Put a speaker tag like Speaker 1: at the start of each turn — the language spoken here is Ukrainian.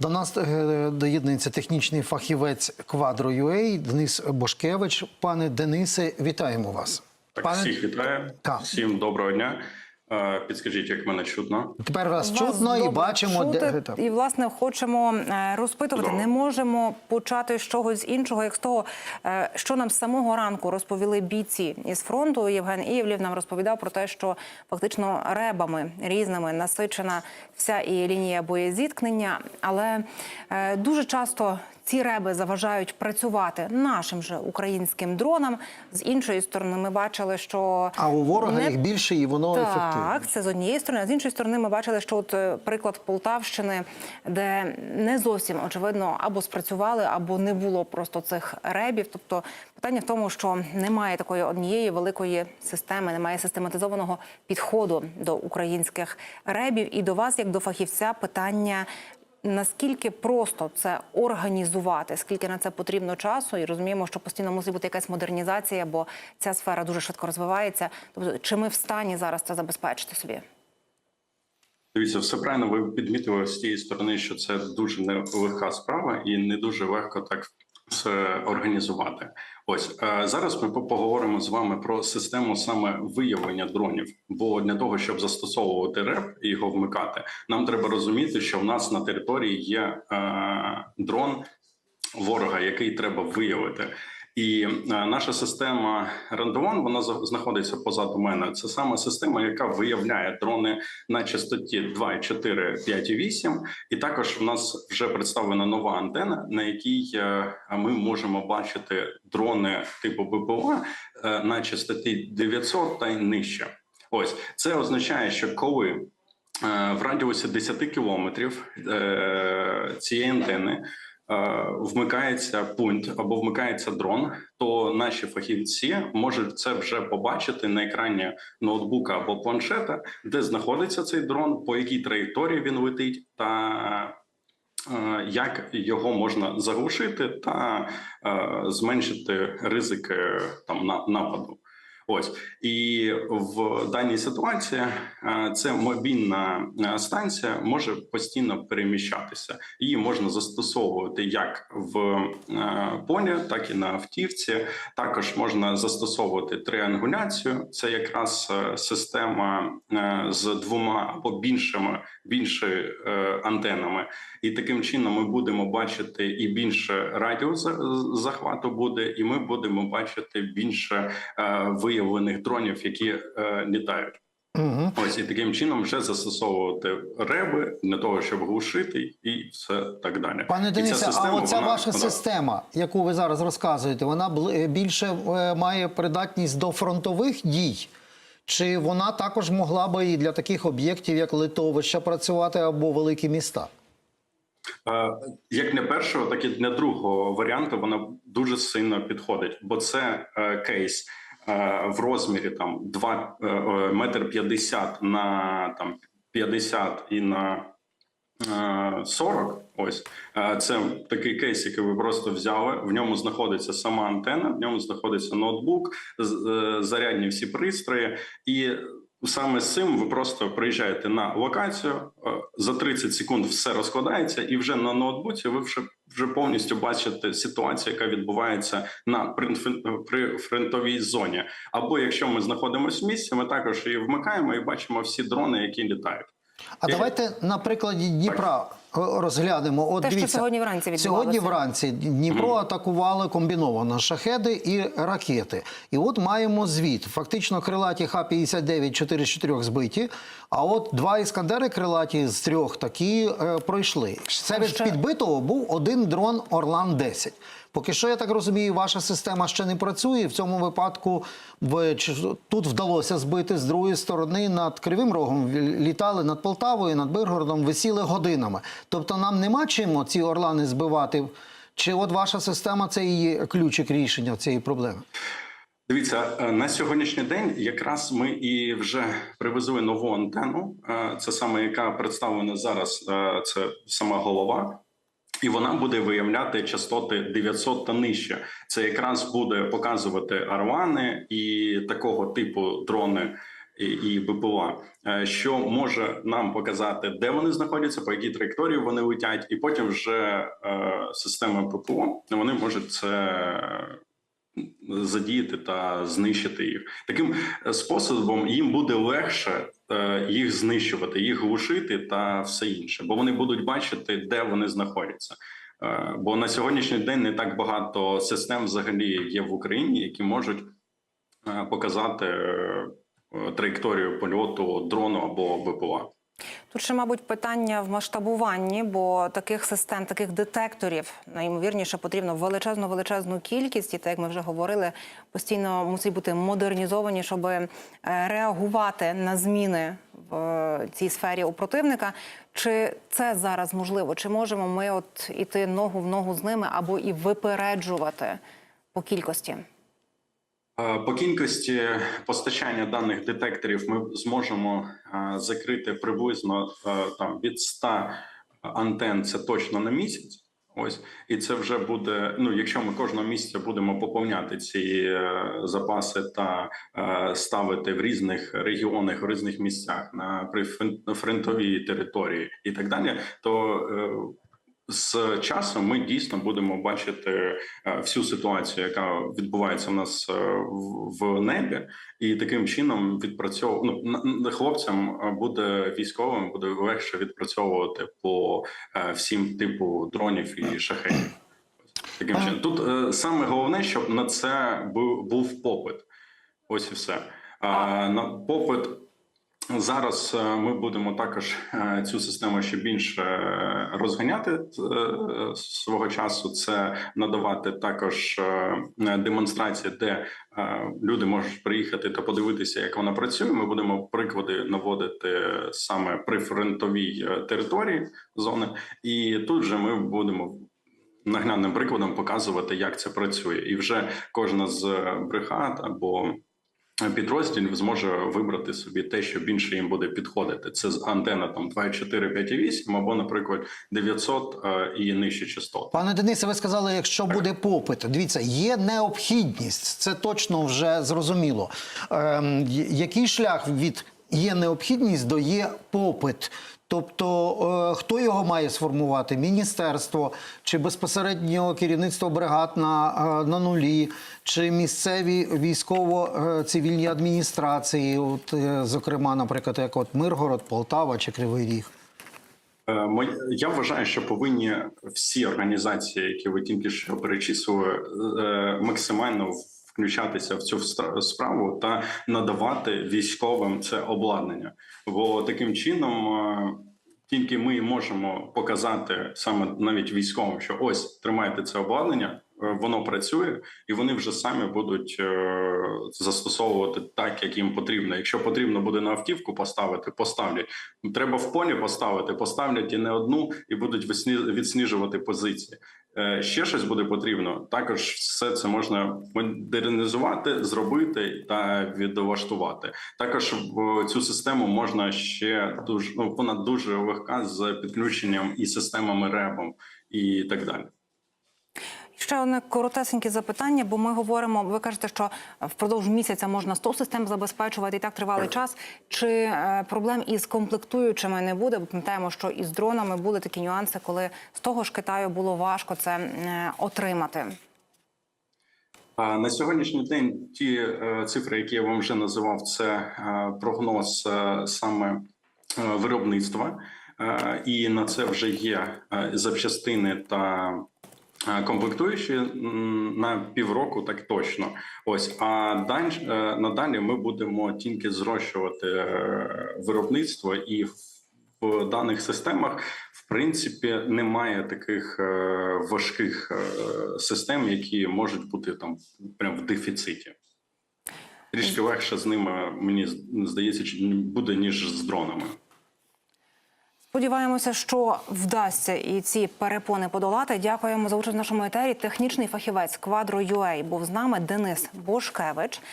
Speaker 1: До нас е, доєднується технічний фахівець Quadro.ua Денис Бошкевич. Пане Денисе, вітаємо вас.
Speaker 2: Так,
Speaker 1: Пане-
Speaker 2: всіх вітаю.
Speaker 1: Так.
Speaker 2: Всім доброго дня. Підскажіть, як мене чутно?
Speaker 1: Тепер вас,
Speaker 3: Вас
Speaker 1: чутно і бачимо,
Speaker 3: чути,
Speaker 1: де
Speaker 3: і власне хочемо е, розпитувати.
Speaker 2: Чудово.
Speaker 3: Не можемо почати з чогось іншого, як з того, е, що нам з самого ранку розповіли бійці із фронту. Євген Ієвлів нам розповідав про те, що фактично ребами різними насичена вся і лінія боєзіткнення, але е, дуже часто. Ці реби заважають працювати нашим же українським дронам. З іншої сторони, ми бачили, що
Speaker 1: А у ворога
Speaker 3: не
Speaker 1: їх більше і воно ефективне.
Speaker 3: так, це з однієї сторони. А з іншої сторони, ми бачили, що от е, приклад Полтавщини, де не зовсім очевидно або спрацювали, або не було просто цих ребів. Тобто питання в тому, що немає такої однієї великої системи, немає систематизованого підходу до українських ребів. І до вас, як до фахівця, питання. Наскільки просто це організувати, скільки на це потрібно часу, і розуміємо, що постійно мусить бути якась модернізація, бо ця сфера дуже швидко розвивається. Тобто, чи ми в стані зараз це забезпечити собі?
Speaker 2: Дивіться, все правильно. Ви підмітили з тієї сторони, що це дуже нелегка справа і не дуже легко так все організувати. Ось е, зараз ми поговоримо з вами про систему саме виявлення дронів. Бо для того, щоб застосовувати РЕП і його вмикати, нам треба розуміти, що в нас на території є е, дрон ворога, який треба виявити. І е, наша система Рандовон вона знаходиться позаду мене. Це саме система, яка виявляє дрони на частоті 2,4, 5,8. І також в нас вже представлена нова антена, на якій е, ми можемо бачити дрони типу БПЛА е, на частоті 900 та й нижче. Ось це означає, що коли в радіусі 10 кілометрів цієї антени вмикається пункт або вмикається дрон, то наші фахівці можуть це вже побачити на екрані ноутбука або планшета, де знаходиться цей дрон, по якій траєкторії він летить, та е, як його можна заглушити та е, зменшити ризики там на нападу. Ось і в даній ситуації е, це мобільна е, станція може постійно переміщатися. Її можна застосовувати як в е, полі, так і на автівці. Також можна застосовувати триангуляцію. Це якраз система з двома або більшими більше антенами, і таким чином ми будемо бачити і більше радіус за- захвату буде, і ми будемо бачити більше е, виявлених дронів, які е, літають.
Speaker 1: Угу.
Speaker 2: Ось і таким чином вже застосовувати реби для того, щоб глушити і все так далі.
Speaker 1: Пане Денисе, а оця
Speaker 2: вона-
Speaker 1: ваша
Speaker 2: вона-
Speaker 1: система, яку ви зараз розказуєте, вона бл- більше е, має придатність до фронтових дій? Чи вона також могла би і для таких об'єктів, як литовища, працювати або великі міста?
Speaker 2: Е, Як для першого, так і для другого варіанту вона дуже сильно підходить, бо це е, кейс е, в розмірі там 2 е, е, метр 50 на там 50 і на е, 40. Ось Е, це такий кейс, який ви просто взяли. В ньому знаходиться сама антена, в ньому знаходиться ноутбук, е, зарядні всі пристрої, і саме з цим ви просто приїжджаєте на локацію. е, За 30 секунд все розкладається, і вже на ноутбуці ви вже вже повністю бачите ситуацію, яка відбувається на при фронтовій зоні. Або якщо ми знаходимося в місці, ми також її вмикаємо і бачимо всі дрони, які літають.
Speaker 1: А
Speaker 2: і...
Speaker 1: давайте на прикладі Дніпра е, розглянемо. От
Speaker 3: Те, що сьогодні вранці відбувалося.
Speaker 1: Сьогодні вранці Дніпро атакували комбіновано шахеди і ракети. І от маємо звіт. Фактично крилаті Х-59 4 з 4 збиті, а от два іскандери крилаті з трьох такі е, пройшли. Серед
Speaker 3: ще-
Speaker 1: підбитого був один дрон Орлан-10. Поки що, я так розумію, ваша система ще не працює. В цьому випадку в, чи- тут вдалося збити з другої сторони над Кривим Рогом. Літали над Полтавою, над Биргородом, висіли годинами. Тобто нам нема чим ці орлани збивати. Чи от ваша система це і ключик рішення цієї проблеми?
Speaker 2: Дивіться, е, на сьогоднішній день якраз ми і вже привезли нову антенну. Е, Це саме яка представлена зараз. е, Це сама голова. І вона буде виявляти частоти 900 та нижче. Це якраз буде показувати арвани і такого типу дрони і, БПЛА, е, що може нам показати, де вони знаходяться, по якій траєкторії вони летять, і потім вже е, система ППО вони можуть це задіяти та знищити їх. Таким е, способом їм буде легше е, їх знищувати, їх глушити та все інше, бо вони будуть бачити, де вони знаходяться. Бо на сьогоднішній день не так багато систем взагалі є в Україні, які можуть показати траєкторію польоту дрону або БПЛА.
Speaker 3: Тут ще, мабуть, питання в масштабуванні, бо таких систем, таких детекторів найімовірніше потрібно величезну величезну кількість, і так як ми вже говорили, постійно мусить бути модернізовані, щоб е, реагувати на зміни в е, цій сфері у противника. Чи це зараз можливо? Чи можемо ми от іти ногу в ногу з ними або і випереджувати по кількості?
Speaker 2: По кількості постачання даних детекторів ми зможемо закрити приблизно там від 100 антен. Це точно на місяць. Ось і це вже буде. Ну, якщо ми кожного місяця будемо поповняти ці е, запаси та е, ставити в різних регіонах, в різних місцях на прифронтовій території і так далі, то е, з часом ми дійсно будемо бачити е, всю ситуацію, яка відбувається в нас е, в- небі, і таким чином відпрацьов... ну, хлопцям е, буде військовим буде легше відпрацьовувати по всім типу дронів і шахетів. Таким чином, тут саме головне, щоб на це був, був попит. Ось і все. А на попит зараз е, ми будемо також е, цю систему ще більше розганяти е, свого часу. Це надавати також демонстрації, де люди можуть приїхати та подивитися, як вона працює. Ми будемо приклади наводити саме при фронтовій території зони, і тут же ми будемо наглядним прикладом показувати, як це працює, і вже кожна з бригад або підрозділів зможе вибрати собі те, що більше їм буде підходити. Це з антенна там 2,4, 5,8 або, наприклад, 900 е, і нижче частот.
Speaker 1: Пане Денисе, ви сказали, якщо буде попит, дивіться, є необхідність, це точно вже зрозуміло. Ем, який шлях від є необхідність до є попит? Тобто, е, хто його має сформувати? Міністерство чи безпосередньо керівництво бригад на, е, на нулі, чи місцеві військово-цивільні адміністрації, от, е, зокрема, наприклад, як от Миргород, Полтава чи Кривий Ріг?
Speaker 2: Е, Я вважаю, що повинні всі організації, які ви тільки що перечислили, е, максимально включатися в цю справу та надавати військовим це обладнання. Бо таким чином е, тільки ми можемо показати саме навіть військовим, що ось тримайте це обладнання. е, Воно працює, і вони вже самі будуть е, застосовувати так, як їм потрібно. Якщо потрібно буде на автівку поставити, поставлять. Треба в полі поставити, поставлять і не одну, і будуть відсніжувати позиції. Е, Ще щось буде потрібно. Також все це можна модернізувати, зробити та відлаштувати. Також в цю систему можна ще дуже ну, вона дуже легка з підключенням і системами ребом і так далі.
Speaker 3: Ще одне коротесеньке запитання, бо ми говоримо. Ви кажете, що впродовж місяця можна 100 систем забезпечувати і так тривалий час. Чи е, проблем із комплектуючими не буде? Бо пам'ятаємо, що із дронами були такі нюанси, коли з того ж Китаю було важко це е, отримати.
Speaker 2: На сьогоднішній день ті е, цифри, які я вам вже називав, це прогноз саме виробництва, і на це вже є запчастини та комплектуючі на півроку, так точно. Ось а далі надалі ми будемо тільки зрощувати е, виробництво і в даних системах в принципі немає таких е, важких е, систем, які можуть бути там прям в дефіциті. Трішки легше з ними, мені здається, буде ніж з дронами.
Speaker 3: Сподіваємося, що вдасться і ці перепони подолати. Дякуємо за участь в нашому етері. Технічний фахівець Квадро UA був з нами Денис Бошкевич.